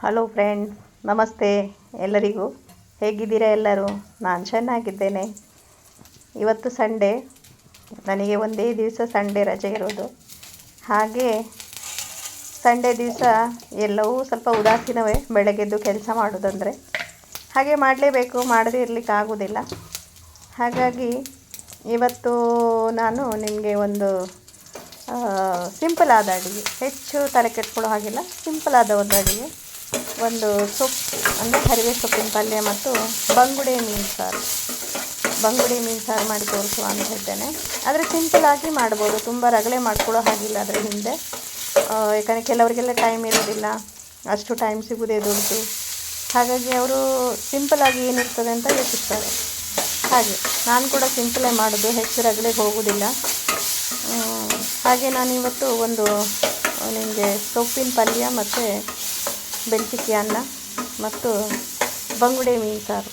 Hello friend ನಮಸ್ತೆ. ಎಲ್ಲರಿಗೂ ಹೇಗಿದ್ದೀರಾ ಎಲ್ಲರೂ? ನಾನು ಚೆನ್ನಾಗಿದ್ದೇನೆ. ಇವತ್ತು ಸಂಡೇ ನನಗೆ ಒಂದೇ ದಿವಸ ಸಂಡೇ ರಜೆ ಇರೋದು. ಹಾಗೆ ಸಂಡೇ ದಿವಸ ಎಲ್ಲವೂ ಸ್ವಲ್ಪ ಉದಾಸೀನವೇ ಬೆಳಗ್ಗೆದ್ದು ಕೆಲಸ ಮಾಡೋದಂದರೆ. ಹಾಗೆ ಮಾಡಲೇಬೇಕು. ಮಾಡದೇ ಇರಲಿಕ್ಕೆ ಆಗೋದಿಲ್ಲ. ಹಾಗಾಗಿ ಇವತ್ತು ನಾನು ನಿಮಗೆ ಒಂದು ಸಿಂಪಲ್ ಆದ ಅಡುಗೆ. ಹೆಚ್ಚು ತಲೆ ಕೆಟ್ಕೊಳ್ಳೋ ಹಾಗಿಲ್ಲ. ಸಿಂಪಲ್ ಆದ ಒಂದು ಅಡುಗೆ. ಒಂದು ಸೊಪ್ಪು, ಅಂದರೆ ಹರಿವೆ ಸೊಪ್ಪಿನ ಪಲ್ಯ ಮತ್ತು ಬಂಗುಡೆ ಮೀನು ಸಾರು. ಬಂಗುಡೆ ಮೀನು ಸಾರು ಮಾಡಿ ತೋರಿಸುವ ಅಂತ ಇದ್ದೇನೆ ಆದರೆ ಸಿಂಪಲಾಗಿ ಮಾಡ್ಬೋದು, ತುಂಬ ರಗಳೆ ಮಾಡ್ಕೊಳ್ಳೋ ಹಾಗಿಲ್ಲ ಅದರ ಹಿಂದೆ. ಯಾಕಂದರೆ ಕೆಲವರಿಗೆಲ್ಲ ಟೈಮ್ ಇರೋದಿಲ್ಲ ಅಷ್ಟು ಟೈಮ್ ಸಿಗೋದೇ ದುಡ್ಡು ಹಾಗಾಗಿ ಅವರು ಸಿಂಪಲಾಗಿ ಏನಿರ್ತದೆ ಅಂತ ಯೋಚಿಸ್ತಾರೆ. ಹಾಗೆ, ನಾನು ಕೂಡ ಸಿಂಪಲೇ ಮಾಡೋದು, ಹೆಚ್ಚು ರಗಳೆ ಹೋಗೋದಿಲ್ಲ. ಹಾಗೆ ಹಾಗೆ ನಾನಿವತ್ತು ಒಂದು, ನಿಮಗೆ ಸೊಪ್ಪಿನ ಪಲ್ಯ ಮತ್ತು ಬೆಳ್ತಿಕ್ಕಿ ಅನ್ನ ಮತ್ತು ಬಂಗುಡೆ ಮೀನು ಸಾರು.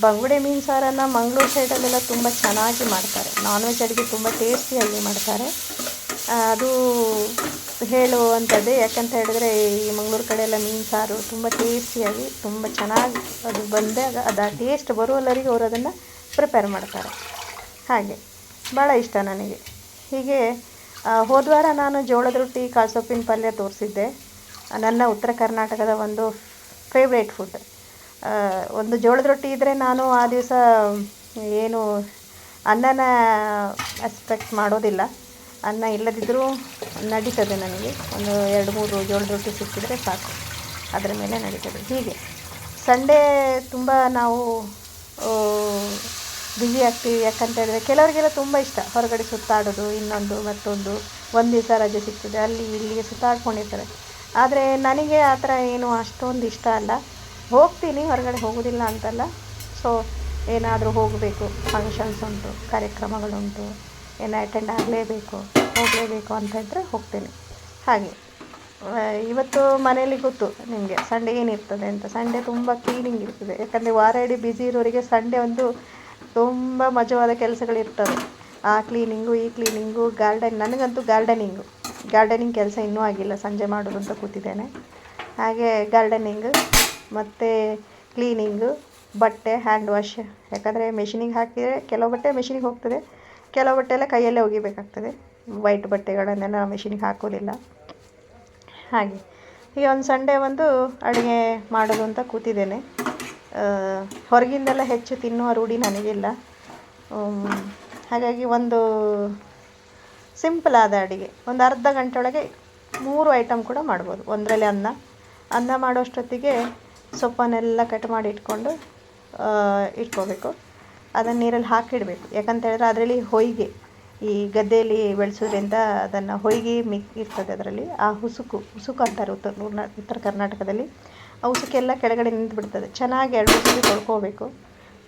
ಬಂಗುಡೆ ಮೀನು ಸಾರನ್ನು ಮಂಗಳೂರು ಸೈಡಲ್ಲೆಲ್ಲ ತುಂಬ ಚೆನ್ನಾಗಿ ಮಾಡ್ತಾರೆ. ನಾನ್ ವೆಜ್ ಅಡುಗೆ ತುಂಬ ಟೇಸ್ಟಿಯಾಗಿ ಮಾಡ್ತಾರೆ. ಅದು ಹೇಳುವಂಥದ್ದೇ ಯಾಕಂತ ಹೇಳಿದ್ರೆ ಈ ಮಂಗಳೂರು ಕಡೆ ಎಲ್ಲ ಮೀನು ಸಾರು ತುಂಬ ಟೇಸ್ಟಿಯಾಗಿ ತುಂಬ ಚೆನ್ನಾಗಿ ಅದು ಬಂದಾಗ ಅದು ಆ ಟೇಸ್ಟ್ ಬರುವಲ್ಲರಿಗೆ ಅವರು ಅದನ್ನು ಪ್ರಿಪೇರ್ ಮಾಡ್ತಾರೆ. ಹಾಗೆ ಭಾಳ ಇಷ್ಟ ನನಗೆ. ಹೀಗೆ ಆ, ಹೋದ ವಾರ ನಾನು ಜೋಳದ ರೊಟ್ಟಿ ಕಾಳ್ಸೊಪ್ಪಿನ ಪಲ್ಯ ತೋರಿಸಿದ್ದೆ. ನನ್ನ ಉತ್ತರ ಕರ್ನಾಟಕದ ಒಂದು ಫೇವ್ರೇಟ್ ಫುಡ್ ಒಂದು ಜೋಳದ ರೊಟ್ಟಿ ಇದ್ದರೆ ನಾನು ಆ ದಿವಸ ಏನು ಅನ್ನನ ಎಕ್ಸ್ಪೆಕ್ಟ್ ಮಾಡೋದಿಲ್ಲ. ಅನ್ನ ಇಲ್ಲದಿದ್ದರೂ ನಡೀತದೆ ನನಗೆ. ಒಂದು ಎರಡು ಮೂರು ಜೋಳದ ರೊಟ್ಟಿ ಸಿಕ್ಕಿದರೆ ಸಾಕು. ಅದರ ಮೇಲೆ ನಡೀತದೆ. ಹೀಗೆ. ಸಂಡೇ ತುಂಬ ನಾವು ಬ್ಯುಸಿ ಆಗ್ತೀವಿ. ಯಾಕಂತ ಹೇಳಿದ್ರೆ ಕೆಲವರಿಗೆಲ್ಲ ತುಂಬ ಇಷ್ಟ. ಹೊರಗಡೆ ಸುತ್ತಾಡೋದು, ಇನ್ನೊಂದು, ಮತ್ತೊಂದು. ಒಂದು ದಿವಸ ರಜೆ ಸಿಗ್ತದೆ. ಅಲ್ಲಿ, ಇಲ್ಲಿಗೆ ಸುತ್ತಾಡ್ಕೊಂಡಿರ್ತಾರೆ. ಆದರೆ ನನಗೆ ಆ ಥರ ಏನು ಅಷ್ಟೊಂದು ಇಷ್ಟ ಅಲ್ಲ. ಹೋಗ್ತೀನಿ, ಹೊರಗಡೆ ಹೋಗೋದಿಲ್ಲ ಅಂತಲ್ಲ. ಸೊ ಏನಾದರೂ ಹೋಗಬೇಕು ಫಂಕ್ಷನ್ಸ್ ಉಂಟು, ಕಾರ್ಯಕ್ರಮಗಳುಂಟು, ಏನು ಅಟೆಂಡ್ ಆಗಲೇಬೇಕು, ಹೋಗಲೇಬೇಕು ಅಂತ ಇದ್ದರೆ ಹೋಗ್ತೀನಿ. ಹಾಗೆ. ಇವತ್ತು ಮನೆಯಲ್ಲಿ ಗೊತ್ತು ನಿಮಗೆ ಸಂಡೇ ಏನಿರ್ತದೆ ಅಂತ. ಸಂಡೇ ತುಂಬ ಕ್ಲೀನಿಂಗ್ ಇರ್ತದೆ. ಯಾಕಂದರೆ ವಾರ ಇಡೀ ಬ್ಯುಸಿ ಇರೋರಿಗೆ ಸಂಡೇ ಒಂದು ತುಂಬ ಮಜವಾದ ಕೆಲಸಗಳಿರ್ತವೆ. ಆ ಕ್ಲೀನಿಂಗು ಈ ಕ್ಲೀನಿಂಗು ಗಾರ್ಡನ್ ನನಗಂತೂ ಗಾರ್ಡನಿಂಗು ಗಾರ್ಡನಿಂಗ್ ಕೆಲಸ ಇನ್ನೂ ಆಗಿಲ್ಲ, ಸಂಜೆ ಮಾಡೋದು ಅಂತ ಕೂತಿದ್ದೇನೆ. ಹಾಗೆ ಗಾರ್ಡನಿಂಗ್ ಮತ್ತು ಕ್ಲೀನಿಂಗು ಬಟ್ಟೆ ಹ್ಯಾಂಡ್ ವಾಶ್ ಯಾಕಂದರೆ ಮೆಷಿನಿಗೆ ಹಾಕಿದರೆ ಕೆಲವು ಬಟ್ಟೆ ಮೆಷಿನಿಗೆ ಹೋಗ್ತದೆ, ಕೆಲವು ಬಟ್ಟೆ ಎಲ್ಲ ಕೈಯಲ್ಲೇ ಒಗಿಬೇಕಾಗ್ತದೆ. ವೈಟ್ ಬಟ್ಟೆಗಳನ್ನೆಲ್ಲ ಮೆಷಿನಿಗೆ ಹಾಕೋದಿಲ್ಲ. ಹಾಗೆ ಈಗ ಒಂದು ಸಂಡೇ ಒಂದು ಅಡುಗೆ ಮಾಡೋದು ಅಂತ ಕೂತಿದ್ದೇನೆ. ಹೊರಗಿಂದೆಲ್ಲ ಹೆಚ್ಚು ತಿನ್ನುವ ರೂಢಿ ನನಗಿಲ್ಲ. ಹಾಗಾಗಿ ಒಂದು ಸಿಂಪಲ್ ಆದ ಅಡುಗೆ. ಒಂದು ಅರ್ಧ ಗಂಟೆ ಒಳಗೆ ಮೂರು ಐಟಮ್ ಕೂಡ ಮಾಡ್ಬೋದು. ಒಂದರಲ್ಲಿ ಅನ್ನ. ಅನ್ನ ಮಾಡೋಷ್ಟೊತ್ತಿಗೆ ಸೊಪ್ಪನ್ನೆಲ್ಲ ಕಟ್ ಮಾಡಿ ಇಟ್ಕೊಂಡು ಇಟ್ಕೋಬೇಕು. ಅದನ್ನು ನೀರಲ್ಲಿ ಹಾಕಿಡಬೇಕು. ಯಾಕಂತ ಹೇಳಿದ್ರೆ ಅದರಲ್ಲಿ ಹೊಯ್ಗೆ. ಈ ಗದ್ದೆಯಲ್ಲಿ ಬೆಳೆಸೋದ್ರಿಂದ ಅದನ್ನು ಹೊಯ್ಗೆ ಮಿಕ್ಕಿ ಇರ್ತದೆ ಅದರಲ್ಲಿ. ಆ ಹುಸುಕು ಹುಸುಕು ಅಂತಾರೆ ಉತ್ತರ ಉತ್ತರ ಕರ್ನಾಟಕದಲ್ಲಿ. ಆ ಹುಸುಕೆಲ್ಲ ಕೆಳಗಡೆ ನಿಂತು ಬಿಡ್ತದೆ ಚೆನ್ನಾಗಿ ಎರಡು ಹುಸುಕು ತೊಳ್ಕೋಬೇಕು.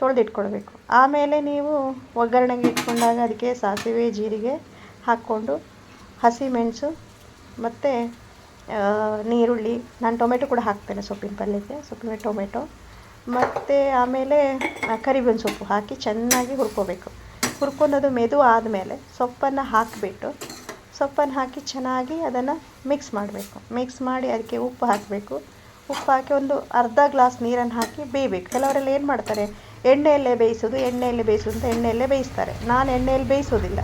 ತೊಳೆದಿಟ್ಕೊಳ್ಬೇಕು. ಆಮೇಲೆ ನೀವು ಒಗ್ಗರಣೆಗೆ ಇಟ್ಕೊಂಡಾಗ ಅದಕ್ಕೆ ಸಾಸಿವೆ, ಜೀರಿಗೆ ಹಾಕ್ಕೊಂಡು ಹಸಿಮೆಣಸು ಮತ್ತು ನೀರುಳ್ಳಿ ನಾನು ಟೊಮೆಟೊ ಕೂಡ ಹಾಕ್ತೇನೆ ಸೊಪ್ಪಿನ ಪಲ್ಯಕ್ಕೆ, ಸೊಪ್ಪಿನ ಟೊಮೆಟೊ. ಮತ್ತು ಆಮೇಲೆ ಕರಿಬೇವಿನ ಸೊಪ್ಪು ಹಾಕಿ ಚೆನ್ನಾಗಿ ಹುರ್ಕೋಬೇಕು. ಹುರ್ಕೊಂಡದು ಮೆದು ಆದಮೇಲೆ ಸೊಪ್ಪನ್ನು ಹಾಕಿಬಿಟ್ಟು, ಸೊಪ್ಪನ್ನು ಹಾಕಿ ಚೆನ್ನಾಗಿ ಅದನ್ನು ಮಿಕ್ಸ್ ಮಾಡಬೇಕು. ಮಿಕ್ಸ್ ಮಾಡಿ ಅದಕ್ಕೆ ಉಪ್ಪು ಹಾಕಬೇಕು. ಉಪ್ಪು ಹಾಕಿ ಒಂದು ಅರ್ಧ ಗ್ಲಾಸ್ ನೀರನ್ನು ಹಾಕಿ ಬೇಯಬೇಕು. ಕೆಲವರೆಲ್ಲ ಏನು ಮಾಡ್ತಾರೆ, ಎಣ್ಣೆಯಲ್ಲೇ ಬೇಯಿಸೋದು, ಎಣ್ಣೆಯಲ್ಲಿ ಬೇಯಿಸೋದು ಅಂತ ಎಣ್ಣೆಯಲ್ಲೇ ಬೇಯಿಸ್ತಾರೆ. ನಾನು ಎಣ್ಣೆಯಲ್ಲಿ ಬೇಯಿಸೋದಿಲ್ಲ.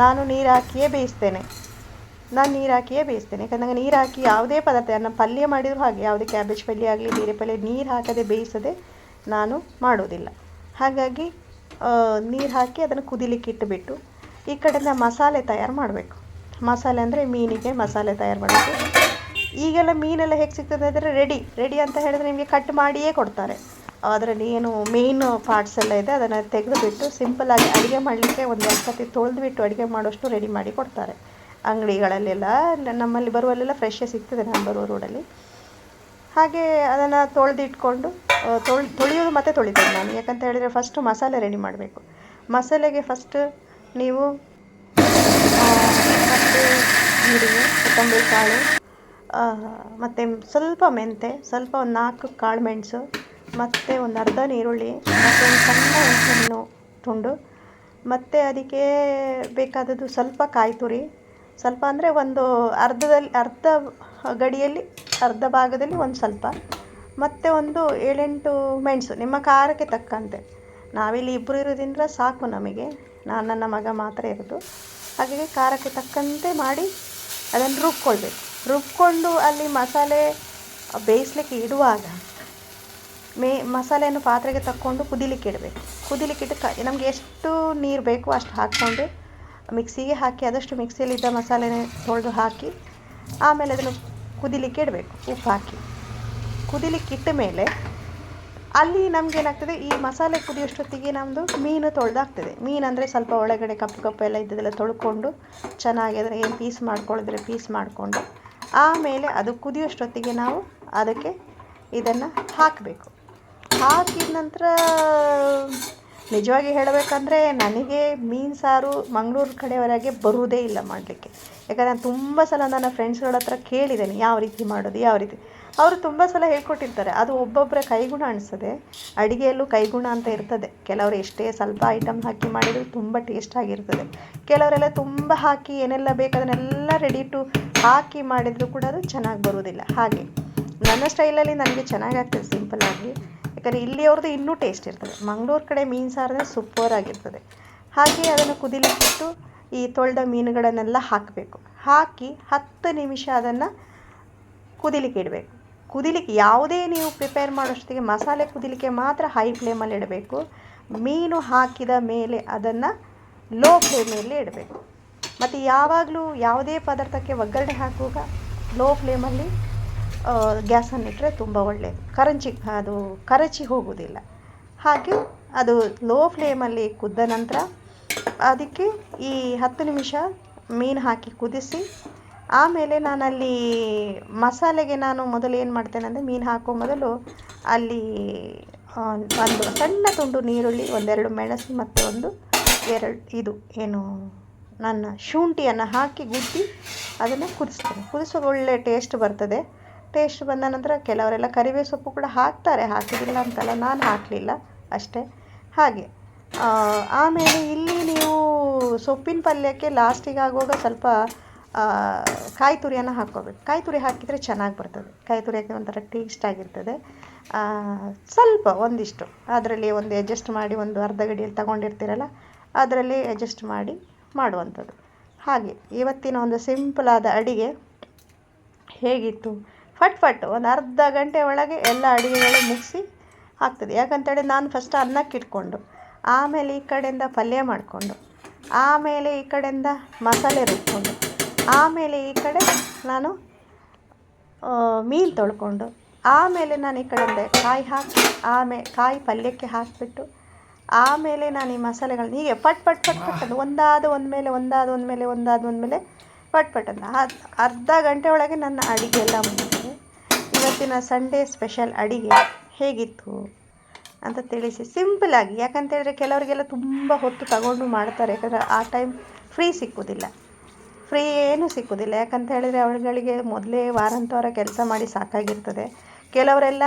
ನಾನು ನೀರು ಹಾಕಿಯೇ ಬೇಯಿಸ್ತೇನೆ. ನಾನು ನೀರು ಹಾಕಿಯೇ ಬೇಯಿಸ್ತೇನೆ. ಯಾಕಂದ್ರೆ ನೀರು ಹಾಕಿ ಯಾವುದೇ ಪದಾರ್ಥ ನಾನು ಪಲ್ಯ ಮಾಡಿದರೂ ಹಾಗೆ, ಯಾವುದೇ ಕ್ಯಾಬೇಜ್ ಪಲ್ಯ ಆಗಲಿ, ಬೇರೆ ಪಲ್ಯ, ನೀರು ಹಾಕದೆ ಬೇಯಿಸದೆ ನಾನು ಮಾಡೋದಿಲ್ಲ. ಹಾಗಾಗಿ ನೀರು ಹಾಕಿ ಅದನ್ನು ಕುದಿಲಿಕ್ಕೆ ಇಟ್ಟುಬಿಟ್ಟು ಈ ಕಡೆಯಿಂದ ಮಸಾಲೆ ತಯಾರು ಮಾಡಬೇಕು. ಮಸಾಲೆ ಅಂದರೆ ಮೀನಿಗೆ ಮಸಾಲೆ ತಯಾರು ಮಾಡಬೇಕು. ಈಗೆಲ್ಲ ಮೀನೆಲ್ಲ ಹೇಗೆ ಸಿಗ್ತದೆ ಅಂದರೆ ರೆಡಿ ರೆಡಿ ಅಂತ ಹೇಳಿದ್ರೆ ನಿಮಗೆ ಕಟ್ ಮಾಡಿಯೇ ಕೊಡ್ತಾರೆ. ಅದರಲ್ಲಿ ಏನು ಮೇಯ್ನ್ ಪಾರ್ಟ್ಸ್ ಎಲ್ಲ ಇದೆ, ಅದನ್ನು ತೆಗೆದುಬಿಟ್ಟು ಸಿಂಪಲ್ಲಾಗಿ ಅಡುಗೆ ಮಾಡಲಿಕ್ಕೆ ಒಂದು ಸತಿ ತೊಳೆದುಬಿಟ್ಟು ಅಡುಗೆ ಮಾಡೋಷ್ಟು ರೆಡಿ ಮಾಡಿ ಕೊಡ್ತಾರೆ. ಅಂಗಡಿಗಳಲ್ಲೆಲ್ಲ ನಮ್ಮಲ್ಲಿ ಬರುವಲ್ಲೆಲ್ಲ ಫ್ರೆಶೇ ಸಿಗ್ತದೆ ನಾನು ಬರುವ ರೋಡಲ್ಲಿ ಹಾಗೆ ಅದನ್ನು ತೊಳೆದಿಟ್ಕೊಂಡು ತೊಳೆ ತೊಳೆಯೋದು ಮತ್ತೆ ತೊಳಿತೇನೆ ನಾನು. ಯಾಕಂತ ಹೇಳಿದರೆ ಫಸ್ಟು ಮಸಾಲೆ ರೆಡಿ ಮಾಡಬೇಕು. ಮಸಾಲೆಗೆ ಫಸ್ಟ್ ನೀವು ಮತ್ತು ಜೀರಿಗೆ ಕೊತ್ತಂಬರಿ ಕಾಳು ಮತ್ತು ಸ್ವಲ್ಪ ಮೆಂತೆ ಸ್ವಲ್ಪ ಒಂದು ನಾಲ್ಕು ಕಾಳು ಮೆಣಸು ಮತ್ತು ಒಂದು ಅರ್ಧ ಈರುಳ್ಳಿ, ಮತ್ತು ಒಂದು ಸಣ್ಣ ಹುಣಸೆಹಣ್ಣು ತುಂಡು, ಮತ್ತು ಅದಕ್ಕೆ ಬೇಕಾದದ್ದು ಸ್ವಲ್ಪ ಕಾಯಿ ತುರಿ. ಸ್ವಲ್ಪ ಅಂದರೆ ಒಂದು ಅರ್ಧದಲ್ಲಿ, ಅರ್ಧ ಗಡಿಯಲ್ಲಿ, ಅರ್ಧ ಭಾಗದಲ್ಲಿ ಒಂದು ಸ್ವಲ್ಪ, ಮತ್ತು ಒಂದು ಏಳೆಂಟು ಮೆಣಸು, ನಿಮ್ಮ ಖಾರಕ್ಕೆ ತಕ್ಕಂತೆ. ನಾವಿಲ್ಲಿ ಇಬ್ಬರು ಇರೋದ್ರಿಂದ ಸಾಕು ನಮಗೆ. ನಾನು ನನ್ನ ಮಗ ಮಾತ್ರ ಇರೋದು. ಹಾಗೆ ಖಾರಕ್ಕೆ ತಕ್ಕಂತೆ ಮಾಡಿ ಅದನ್ನು ರುಬ್ಕೊಳ್ಬೇಕು. ರುಬ್ಕೊಂಡು ಅಲ್ಲಿ ಮಸಾಲೆ ಬೇಯಿಸ್ಲಿಕ್ಕೆ ಇಡುವಾಗ ಮೇ, ಮಸಾಲೆಯನ್ನು ಪಾತ್ರೆಗೆ ತಕ್ಕೊಂಡು ಕುದಿಲಿಕ್ಕೆ ಇಡಬೇಕು. ಕುದಿಲಿಕ್ಕೆ ಇಟ್ಟು ಕ, ನಮಗೆ ಎಷ್ಟು ನೀರು ಬೇಕೋ ಅಷ್ಟು ಹಾಕ್ಕೊಂಡು ಮಿಕ್ಸಿಗೆ ಹಾಕಿ, ಆದಷ್ಟು ಮಿಕ್ಸಿಯಲ್ಲಿದ್ದ ಮಸಾಲೆನೇ ತೊಳೆದು ಹಾಕಿ, ಆಮೇಲೆ ಅದನ್ನು ಕುದಿಲಿಕ್ಕೆ ಇಡಬೇಕು, ಉಪ್ಪು ಹಾಕಿ. ಕುದಿಲಿಕ್ಕೆ ಇಟ್ಟ ಮೇಲೆ ಅಲ್ಲಿ ನಮಗೇನಾಗ್ತದೆ, ಈ ಮಸಾಲೆ ಕುದಿಯೋಷ್ಟೊತ್ತಿಗೆ ನಮ್ಮದು ಮೀನು ತೊಳೆದಾಗ್ತದೆ. ಮೀನು ಅಂದರೆ ಸ್ವಲ್ಪ ಒಳಗಡೆ ಕಪ್ಪು ಕಪ್ಪು ಎಲ್ಲ ಇದ್ದದೆಲ್ಲ ತೊಳ್ಕೊಂಡು ಚೆನ್ನಾಗಿ ಏನು ಪೀಸ್ ಮಾಡ್ಕೊಳ್ಳಿದ್ರೆ ಪೀಸ್ ಮಾಡಿಕೊಂಡು, ಆಮೇಲೆ ಅದು ಕುದಿಯೋಷ್ಟೊತ್ತಿಗೆ ನಾವು ಅದಕ್ಕೆ ಇದನ್ನು ಹಾಕಬೇಕು. ಹಾಕಿದ ನಂತರ ನಿಜವಾಗಿ ಹೇಳಬೇಕಂದ್ರೆ ನನಗೆ ಮೀನು ಸಾರು ಮಂಗಳೂರು ಕಡೆಯವರೆಗೆ ಬರುವುದೇ ಇಲ್ಲ ಮಾಡಲಿಕ್ಕೆ. ಯಾಕಂದರೆ ನಾನು ತುಂಬ ಸಲ ನನ್ನ ಫ್ರೆಂಡ್ಸ್ಗಳ ಹತ್ರ ಕೇಳಿದ್ದೇನೆ, ಯಾವ ರೀತಿ ಮಾಡೋದು, ಯಾವ ರೀತಿ. ಅವರು ತುಂಬ ಸಲ ಹೇಳ್ಕೊಟ್ಟಿರ್ತಾರೆ, ಅದು ಒಬ್ಬೊಬ್ಬರ ಕೈಗುಣ ಅನಿಸ್ತದೆ ಅಡುಗೆಯಲ್ಲೂ ಕೈಗುಣ ಅಂತ ಇರ್ತದೆ. ಕೆಲವರು ಎಷ್ಟೇ ಸ್ವಲ್ಪ ಐಟಮ್ ಹಾಕಿ ಮಾಡಿದರೂ ತುಂಬ ಟೇಸ್ಟಾಗಿರ್ತದೆ ಕೆಲವರೆಲ್ಲ ತುಂಬ ಹಾಕಿ ಏನೆಲ್ಲ ಬೇಕು ಅದನ್ನೆಲ್ಲ ರೆಡಿ ಟು ಹಾಕಿ ಮಾಡಿದರೂ ಕೂಡ ಅದು ಚೆನ್ನಾಗಿ ಬರುವುದಿಲ್ಲ. ಹಾಗೆ, ನನ್ನ ಸ್ಟೈಲಲ್ಲಿ ನನಗೆ ಚೆನ್ನಾಗಿ ಆಗ್ತದೆ ಸಿಂಪಲ್ಲಾಗಿ ಯಾಕಂದರೆ ಇಲ್ಲಿಯವ್ರದ್ದು ಇನ್ನೂ ಟೇಸ್ಟ್ ಇರ್ತದೆ. ಮಂಗಳೂರು ಕಡೆ ಮೀನು ಸಾರು ಸೂಪರ್ ಆಗಿರ್ತದೆ ಹಾಗೆ ಅದನ್ನು ಕುದಿಲಿಕ್ಕಿಟ್ಟು ಈ ತೊಳೆದ ಮೀನುಗಳನ್ನೆಲ್ಲ ಹಾಕಬೇಕು. ಹಾಕಿ ಹತ್ತು ನಿಮಿಷ ಅದನ್ನು ಕುದಿಲಿಕ್ಕೆ ಇಡಬೇಕು. ಕುದಿಲಿಕ್ಕೆ ಯಾವುದೇ ನೀವು ಪ್ರಿಪೇರ್ ಮಾಡೋಷ್ಟೊತ್ತಿಗೆ ಮಸಾಲೆ ಕುದಿಲಿಕ್ಕೆ ಮಾತ್ರ ಹೈ ಫ್ಲೇಮಲ್ಲಿ ಇಡಬೇಕು. ಮೀನು ಹಾಕಿದ ಮೇಲೆ ಅದನ್ನು ಲೋ ಫ್ಲೇಮಲ್ಲಿ ಇಡಬೇಕು. ಮತ್ತು ಯಾವಾಗಲೂ ಯಾವುದೇ ಪದಾರ್ಥಕ್ಕೆ ಒಗ್ಗರಣೆ ಹಾಕುವಾಗ ಲೋ ಫ್ಲೇಮಲ್ಲಿ ಗ್ಯಾಸನ್ನು ಇಟ್ಟರೆ ತುಂಬ ಒಳ್ಳೆಯದು ಕರಂಚಿ, ಅದು ಕರಚಿ ಹೋಗುವುದಿಲ್ಲ. ಹಾಗೆ ಅದು ಲೋ ಫ್ಲೇಮಲ್ಲಿ ಕುದ್ದ ನಂತರ ಅದಕ್ಕೆ ಈ ಹತ್ತು ನಿಮಿಷ ಮೀನು ಹಾಕಿ ಕುದಿಸಿ, ಆಮೇಲೆ ನಾನಲ್ಲಿ ಮಸಾಲೆಗೆ ನಾನು ಮೊದಲು ಏನು ಮಾಡ್ತೇನೆ ಅಂದರೆ ಮೀನು ಹಾಕೋ ಮೊದಲು ಅಲ್ಲಿ ಒಂದು ಸಣ್ಣ ತುಂಡು ನೀರುಳ್ಳಿ, ಒಂದೆರಡು ಮೆಣಸು ಮತ್ತು ಒಂದು ಎರಡು, ಇದು ಏನು, ನನ್ನ ಶುಂಠಿಯನ್ನು ಹಾಕಿ ಗುದ್ದಿ ಅದನ್ನು ಕುದಿಸ್ತೇನೆ. ಕುದಿಸೋ ಒಳ್ಳೆ ಟೇಸ್ಟ್ ಬರ್ತದೆ. ಟೇಸ್ಟ್ ಬಂದ ನಂತರ ಕೆಲವರೆಲ್ಲ ಕರಿಬೇವು ಸೊಪ್ಪು ಕೂಡ ಹಾಕ್ತಾರೆ, ಹಾಕಿದಿಲ್ಲ ಅಂತಲ್ಲ, ನಾನು ಹಾಕಲಿಲ್ಲ ಅಷ್ಟೇ. ಹಾಗೆ ಆಮೇಲೆ ಇಲ್ಲಿ ನೀವು ಸೊಪ್ಪಿನ ಪಲ್ಯಕ್ಕೆ ಲಾಸ್ಟಿಗೆ ಆಗುವಾಗ ಸ್ವಲ್ಪ ಕಾಯಿ ತುರಿಯನ್ನು ಹಾಕ್ಕೋಬೇಕು. ಕಾಯಿ ತುರಿ ಹಾಕಿದರೆ ಚೆನ್ನಾಗಿ ಬರ್ತದೆ. ಕಾಯಿ ತುರಿ ಹಾಕಿದ್ರೆ ಒಂಥರ ಟೇಸ್ಟ್ ಆಗಿರ್ತದೆ. ಸ್ವಲ್ಪ ಒಂದಿಷ್ಟು. ಅದರಲ್ಲಿ ಒಂದು ಅಡ್ಜಸ್ಟ್ ಮಾಡಿ ಒಂದು ಅರ್ಧ ಗಡಿಯಲ್ಲಿ ತಗೊಂಡಿರ್ತೀರಲ್ಲ, ಅದರಲ್ಲಿ ಅಡ್ಜಸ್ಟ್ ಮಾಡಿ ಮಾಡುವಂಥದ್ದು. ಹಾಗೆ, ಇವತ್ತಿನ ಒಂದು ಸಿಂಪಲಾದ ಅಡಿಗೆ ಹೇಗಿತ್ತು? ಫಟ್ ಫಟ್ ಒಂದು ಅರ್ಧ ಗಂಟೆ ಒಳಗೆ ಎಲ್ಲ ಅಡುಗೆಗಳು ಮುಗಿಸಿ ಆಗ್ತದೆ ಯಾಕಂತೇಳಿ ನಾನು ಫಸ್ಟ್ ಅನ್ನಕ್ಕೆ ಇಟ್ಕೊಂಡು, ಆಮೇಲೆ ಈ ಕಡೆಯಿಂದ ಪಲ್ಯ ಮಾಡಿಕೊಂಡು, ಆಮೇಲೆ ಈ ಕಡೆಯಿಂದ ಮಸಾಲೆ ರುಬ್ಕೊಂಡು, ಆಮೇಲೆ ಈ ಕಡೆ ನಾನು ಮೀನು ತೊಳ್ಕೊಂಡು, ಆಮೇಲೆ ನಾನು ಈ ಕಡೆಯಿಂದ ಕಾಯಿ ಹಾಕಿ ಆಮೇಲೆ ಕಾಯಿ ಪಲ್ಯಕ್ಕೆ ಹಾಕಿಬಿಟ್ಟು, ಆಮೇಲೆ ನಾನು ಈ ಮಸಾಲೆಗಳನ್ನ ಹೀಗೆ ಪಟ್ ಪಟ್ ಪಟ್ ಪಟ್ ಅದು ಒಂದಾದ ಒಂದು ಮೇಲೆ ಒಂದಾದ ಒಂದು ಮೇಲೆ ಒಂದಾದ ಒಂದು ಮೇಲೆ ಪಟ್ ಪಟ್ ಅಂತ. ಅರ್ಧ ಗಂಟೆ ಒಳಗೆ ನನ್ನ ಅಡುಗೆ ಎಲ್ಲ ಇವತ್ತಿನ ಸಂಡೇ ಸ್ಪೆಷಲ್ ಅಡಿಗೆ ಹೇಗಿತ್ತು ಅಂತ ತಿಳಿಸಿ ಸಿಂಪಲಾಗಿ ಯಾಕಂತೇಳಿದ್ರೆ ಕೆಲವರಿಗೆಲ್ಲ ತುಂಬ ಹೊತ್ತು ತಗೊಂಡು ಮಾಡ್ತಾರೆ. ಯಾಕಂದರೆ ಆ ಟೈಮ್ ಫ್ರೀ ಸಿಕ್ಕುವುದಿಲ್ಲ ಫ್ರೀ ಏನೂ ಸಿಕ್ಕುವುದಿಲ್ಲ ಯಾಕಂತ ಹೇಳಿದರೆ ಅವಳುಗಳಿಗೆ ಮೊದಲೇ ವಾರಂತವರ ಕೆಲಸ ಮಾಡಿ ಸಾಕಾಗಿರ್ತದೆ. ಕೆಲವರೆಲ್ಲ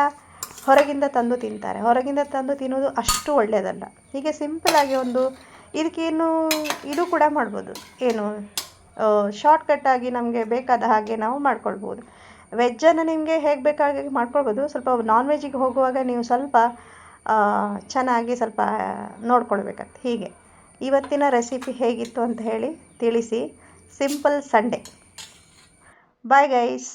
ಹೊರಗಿಂದ ತಂದು ತಿಂತಾರೆ. ಹೊರಗಿಂದ ತಂದು ತಿನ್ನೋದು ಅಷ್ಟು ಒಳ್ಳೆಯದಲ್ಲ. ಹೀಗೆ ಸಿಂಪಲಾಗಿ ಒಂದು ಇದಕ್ಕೇನು ಇದು ಕೂಡ ಮಾಡ್ಬೋದು. ಏನು ಶಾರ್ಟ್ಕಟ್ಟಾಗಿ ನಮಗೆ ಬೇಕಾದ ಹಾಗೆ ನಾವು ಮಾಡ್ಕೊಳ್ಬೋದು. ವೆಜ್ಜನ್ನು ನಿಮಗೆ ಹೇಗೆ ಬೇಕಾಗಿ ಮಾಡ್ಕೊಳ್ಬೋದು. ಸ್ವಲ್ಪ ನಾನ್ ವೆಜ್ಜಿಗೆ ಹೋಗುವಾಗ ನೀವು ಸ್ವಲ್ಪ ಚೆನ್ನಾಗಿ ಸ್ವಲ್ಪ ನೋಡ್ಕೊಳ್ಬೇಕಂತ. ಹೀಗೆ. ಇವತ್ತಿನ ರೆಸಿಪಿ ಹೇಗಿತ್ತು ಅಂತ ಹೇಳಿ ತಿಳಿಸಿ. Simple Sunday bye guys